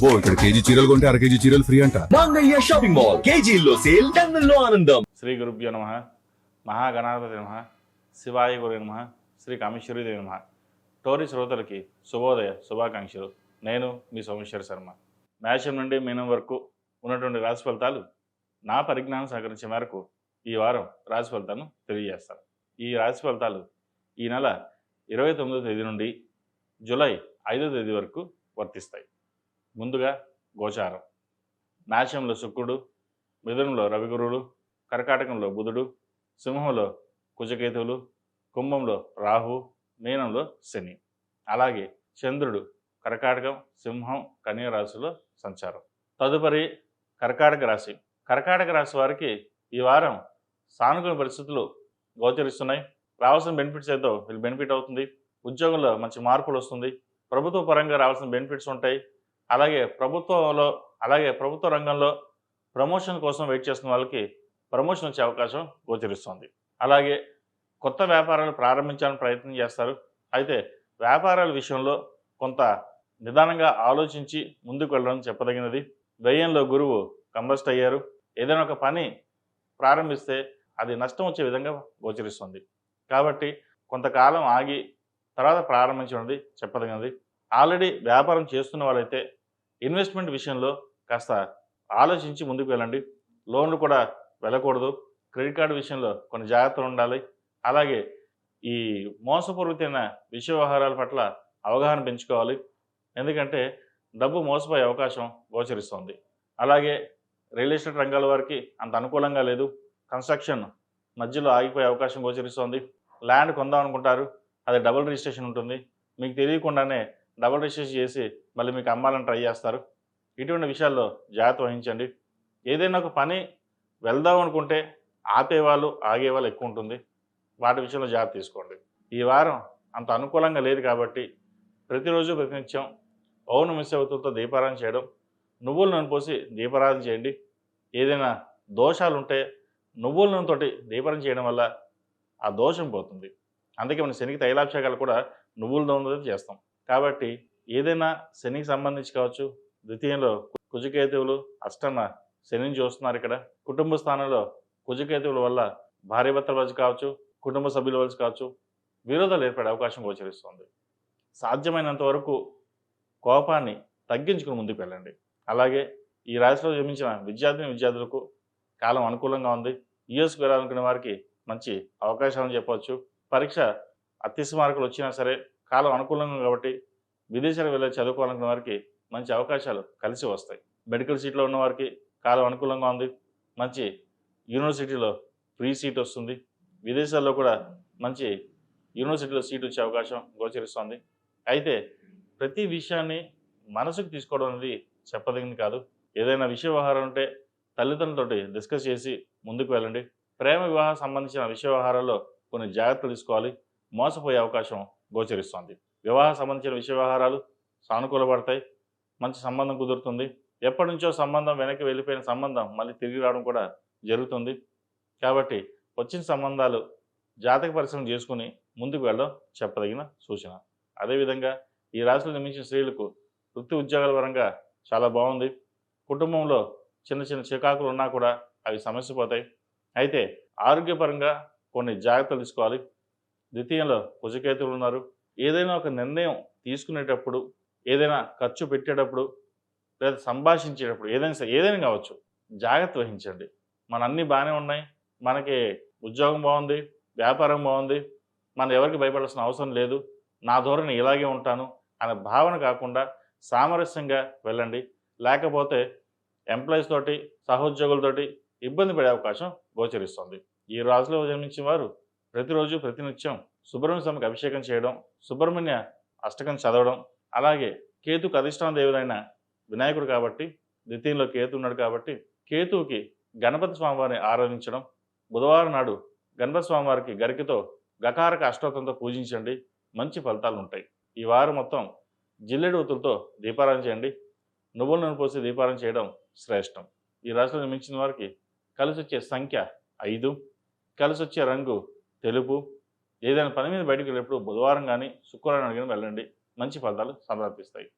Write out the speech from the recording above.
అబ్బో ఇక్కడ కేజీ చీరలు కొంటే అర కేజీ చీరలు ఫ్రీ అంట. మంగళ్య షాపింగ్ మాల్ కేజీల్లో సేల్ టన్నుల్లో ఆనందం. శ్రీ గురుభ్యో నమ. మహాగణాధిపతి నమ. శివాయ గురు నమ. శ్రీ కామేశ్వరీదేవి నమ. టోరీ శ్రోతలకి శుభోదయ శుభాకాంక్షలు. నేను మీ సోమేశ్వర శర్మ. మేషం నుండి మీనం వరకు ఉన్నటువంటి రాశి ఫలితాలు నా పరిజ్ఞానం సహకరించే మేరకు ఈ వారం రాశి ఫలితాలను తెలియజేస్తాను. ఈ రాశి ఫలితాలు ఈ నెల ఇరవై తొమ్మిదో తేదీ నుండి జూలై ఐదో తేదీ వరకు వర్తిస్తాయి. ముందుగా గోచారం. నాశంలో శుక్రుడు మిథునంలో రవిగురువులు కర్కాటకంలో బుధుడు సింహంలో కుజకేతువులు కుంభంలో రాహు మీనంలో శని. అలాగే చంద్రుడు కర్కాటకం సింహం కన్యరాశిలో సంచారం. తదుపరి కర్కాటక రాశి. కర్కాటక రాశి వారికి ఈ వారం సానుకూల పరిస్థితులు గోచరిస్తున్నాయి. రావాల్సిన బెనిఫిట్స్ ఏదో వీళ్ళు బెనిఫిట్ అవుతుంది. ఉద్యోగంలో మంచి మార్పులు వస్తుంది. ప్రభుత్వ పరంగా రావాల్సిన బెనిఫిట్స్ ఉంటాయి. అలాగే ప్రభుత్వంలో అలాగే ప్రభుత్వ రంగంలో ప్రమోషన్ కోసం వెయిట్ చేస్తున్న వాళ్ళకి ప్రమోషన్ వచ్చే అవకాశం గోచరిస్తుంది. అలాగే కొత్త వ్యాపారాలు ప్రారంభించాలని ప్రయత్నం చేస్తారు. అయితే వ్యాపారాల విషయంలో కొంత నిదానంగా ఆలోచించి ముందుకు వెళ్ళడం చెప్పదగినది. వ్యయంలో గురువు కంబస్ట్ అయ్యారు. ఏదైనా ఒక పని ప్రారంభిస్తే అది నష్టం వచ్చే విధంగా గోచరిస్తుంది. కాబట్టి కొంతకాలం ఆగి తర్వాత ప్రారంభించినది చెప్పదగినది. ఆల్రెడీ వ్యాపారం చేస్తున్న వాళ్ళైతే ఇన్వెస్ట్మెంట్ విషయంలో కాస్త ఆలోచించి ముందుకు వెళ్ళండి. లోన్లు కూడా వెళ్ళకూడదు. క్రెడిట్ కార్డు విషయంలో కొన్ని జాగ్రత్తలు ఉండాలి. అలాగే ఈ మోసపూరితమైన విషయ వ్యవహారాల పట్ల అవగాహన పెంచుకోవాలి. ఎందుకంటే డబ్బు మోసపోయే అవకాశం గోచరిస్తుంది. అలాగే రియల్ ఎస్టేట్ రంగాల వారికి అంత అనుకూలంగా లేదు. కన్స్ట్రక్షన్ మధ్యలో ఆగిపోయే అవకాశం గోచరిస్తుంది. ల్యాండ్ కొందాం అనుకుంటారు. అది డబుల్ రిజిస్ట్రేషన్ ఉంటుంది. మీకు తెలియకుండానే డబుల్ రిజిస్ట్రేషన్ చేసి మళ్ళీ మీకు అమ్మాలని ట్రై చేస్తారు. ఇటువంటి విషయాల్లో జాగ్రత్త వహించండి. ఏదైనా ఒక పని వెళ్దాం అనుకుంటే ఆపేవాళ్ళు ఆగేవాళ్ళు ఎక్కువ ఉంటుంది. వాటి విషయంలో జాగ్రత్త తీసుకోండి. ఈ వారం అంత అనుకూలంగా లేదు కాబట్టి ప్రతిరోజు ప్రతినిత్యం పౌర్ణ మిశ్రవతులతో దీపారాధన చేయడం నువ్వుల నూనె పోసి దీపారాధన చేయండి. ఏదైనా దోషాలు ఉంటే నువ్వుల నూనెతోటి దీపారాధన చేయడం వల్ల ఆ దోషం పోతుంది. అందుకే మన శనికి తైలాభిషేకాలు కూడా నువ్వుల నూనెతో చేస్తాం. కాబట్టి ఏదైనా శనికి సంబంధించి కావచ్చు ద్వితీయంలో కుజకేతువులు అష్టమ శనిని చూస్తున్నారు ఇక్కడ. కుటుంబ స్థానంలో కుజకేతువుల వల్ల భార్యభర్తల వలసి కావచ్చు కుటుంబ సభ్యుల వలసి కావచ్చు విరోధాలు ఏర్పడే అవకాశం గోచరిస్తుంది. సాధ్యమైనంత వరకు కోపాన్ని తగ్గించుకుని ముందుకు వెళ్ళండి. అలాగే ఈ రాశిలో జన్మించిన విద్యార్థిని విద్యార్థులకు కాలం అనుకూలంగా ఉంది. యుఎస్కి వెళ్ళాలనుకునే వారికి మంచి అవకాశాలను చెప్పవచ్చు. పరీక్ష అత్యవసర మార్కులు వచ్చినా సరే కాలం అనుకూలంగా కాబట్టి విదేశాలకు వెళ్ళి చదువుకోవాలనుకున్న వారికి మంచి అవకాశాలు కలిసి వస్తాయి. మెడికల్ సీట్లో ఉన్న వారికి కాలం అనుకూలంగా ఉంది. మంచి యూనివర్సిటీలో ఫ్రీ సీట్ వస్తుంది. విదేశాల్లో కూడా మంచి యూనివర్సిటీలో సీట్ వచ్చే అవకాశం గోచరిస్తుంది. అయితే ప్రతి విషయాన్ని మనసుకు తీసుకోవడం అనేది చెప్పదగింది కాదు. ఏదైనా విషయ వ్యవహారం ఉంటే తల్లిదండ్రులతోటి డిస్కస్ చేసి ముందుకు వెళ్ళండి. ప్రేమ వివాహం సంబంధించిన విషయ వ్యవహారాల్లో కొన్ని జాగ్రత్తలు తీసుకోవాలి. మోసపోయే అవకాశం గోచరిస్తుంది. వివాహం సంబంధించిన విషయ వ్యవహారాలు సానుకూలపడతాయి. మంచి సంబంధం కుదురుతుంది. ఎప్పటి నుంచో సంబంధం వెనక్కి వెళ్ళిపోయిన సంబంధం మళ్ళీ తిరిగి రావడం కూడా జరుగుతుంది. కాబట్టి వచ్చిన సంబంధాలు జాతక పరిశ్రమ చేసుకుని ముందుకు వెళ్ళడం చెప్పదగిన సూచన. అదేవిధంగా ఈ రాశిలో నిర్మించిన స్త్రీలకు వృత్తి ఉద్యోగాల పరంగా చాలా బాగుంది. కుటుంబంలో చిన్న చిన్న చికాకులు ఉన్నా కూడా అవి సమస్య పోతాయి అయితే ఆరోగ్యపరంగా కొన్ని జాగ్రత్తలు తీసుకోవాలి. ద్వితీయంలో కుజకేతువులు ఉన్నారు. ఏదైనా ఒక నిర్ణయం తీసుకునేటప్పుడు ఏదైనా ఖర్చు పెట్టేటప్పుడు లేదా సంభాషించేటప్పుడు ఏదైనా సరే ఏదైనా కావచ్చు జాగ్రత్త వహించండి. మన అన్నీ బాగానే ఉన్నాయి. మనకి ఉద్యోగం బాగుంది వ్యాపారం బాగుంది మనం ఎవరికి భయపడాల్సిన అవసరం లేదు. నా ధోరణి ఇలాగే ఉంటాను అనే భావన కాకుండా సామరస్యంగా వెళ్ళండి. లేకపోతే ఎంప్లాయీస్ తోటి సహోద్యోగులతోటి ఇబ్బంది పడే అవకాశం గోచరిస్తుంది. ఈ రాజులో జన్మించిన వారు ప్రతిరోజు ప్రతినిత్యం సుబ్రహ్మణ్య స్వామికి అభిషేకం చేయడం సుబ్రహ్మణ్య అష్టకం చదవడం అలాగే కేతుకు అధిష్టాన దేవుడైన వినాయకుడు కాబట్టి ద్వితీయంలో కేతు ఉన్నాడు కాబట్టి కేతువుకి గణపతి స్వామివారిని ఆరాధించడం బుధవారం నాడు గణపతి స్వామివారికి గరికతో గకారక అష్టోత్తంతో పూజించండి మంచి ఫలితాలు ఉంటాయి ఈ వారం మొత్తం జిల్లెడు ఒత్తులతో దీపారాధన చేయండి నువ్వుల నూనె పోసి దీపారాధన చేయడం శ్రేష్టం. ఈ రాశిలో నిర్మించిన వారికి కలిసి వచ్చే సంఖ్య ఐదు కలిసి వచ్చే రంగు తెలుపు ఏదైనా పని మీద బయటకు వెళ్ళినప్పుడు బుధవారం కానీ శుక్రవారం కానీ వెళ్ళండి. మంచి ఫలితాలు సంప్రాప్తిస్తాయి